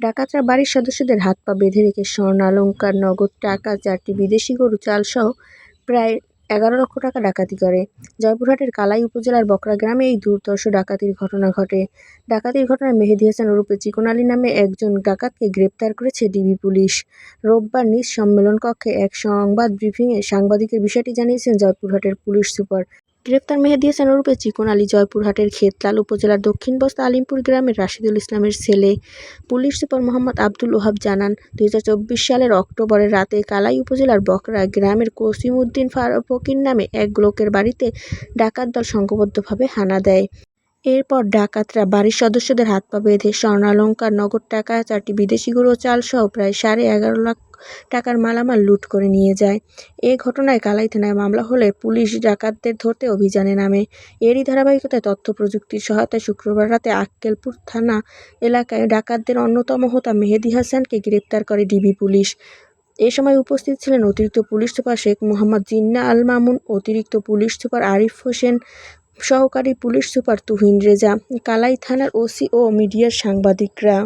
ডাকাতরা বাড়ির সদস্যদের হাত পা বেঁধে রেখে স্বর্ণালংকার নগদ টাকা, চারটি বিদেশি গরু চালসহ প্রায় এগারো লক্ষ টাকা ডাকাতি করে। জয়পুরহাটের কালাই উপজেলার বকরা গ্রামে এই দুর্ধর্ষ ডাকাতির ঘটনা ঘটে। ডাকাতির ঘটনায় মেহেদি হাসান ওরূপে চিকন নামে একজন ডাকাতকে গ্রেপ্তার করেছে ডিবি পুলিশ। রোববার নিজ সম্মেলন কক্ষে এক সংবাদ ব্রিফিংয়ে সাংবাদিকের বিষয়টি জানিয়েছেন জয়পুরহাটের পুলিশ সুপার গ্রেপ্তার মেহেদি হাসান ওরূপে চিকন আলী জয়পুরহাটের খেতলাল উপজেলার দক্ষিণ বস্তা আলিমপুর গ্রামের রাশিদুল ইসলামের ছেলে পুলিশ সুপার মোহাম্মদ আবদুল ওহাব জানান, দুই হাজার চব্বিশ সালের অক্টোবরের রাতে কালাই উপজেলার বকরা গ্রামের কসিমউদ্দিন ফকির নামে এক লোকের বাড়িতে ডাকাত দল সংঘবদ্ধভাবে হানা দেয়। এরপর ডাকাতরা বাড়ির সদস্যদের হাত পা বেঁধে স্বর্ণালঙ্কার নগদ টাকা, চারটি বিদেশি গরু চালসহ প্রায় সাড়ে এগারো লাখ টাকার মালামাল লুট করে নিয়ে যায়। এ ঘটনায় কালাই থানায় মামলা হলে পুলিশ ডাকাতদের ধরতে অভিযানে নামে। এরই ধারাবাহিকতায় তথ্য প্রযুক্তির সহায়তায় শুক্রবার রাতে আক্কেলপুর থানা এলাকায় ডাকাতদের অন্যতম হোতা মেহেদি হাসানকে গ্রেপ্তার করে ডিবি পুলিশ। এ সময় উপস্থিত ছিলেন অতিরিক্ত পুলিশ সুপার শেখ মোহাম্মদ জিন্না আল মামুন, অতিরিক্ত পুলিশ সুপার আরিফ হোসেন, সহকারী পুলিশ সুপার তুহিন রেজা, কালাই থানার ওসি ও মিডিয়ার সাংবাদিকরা।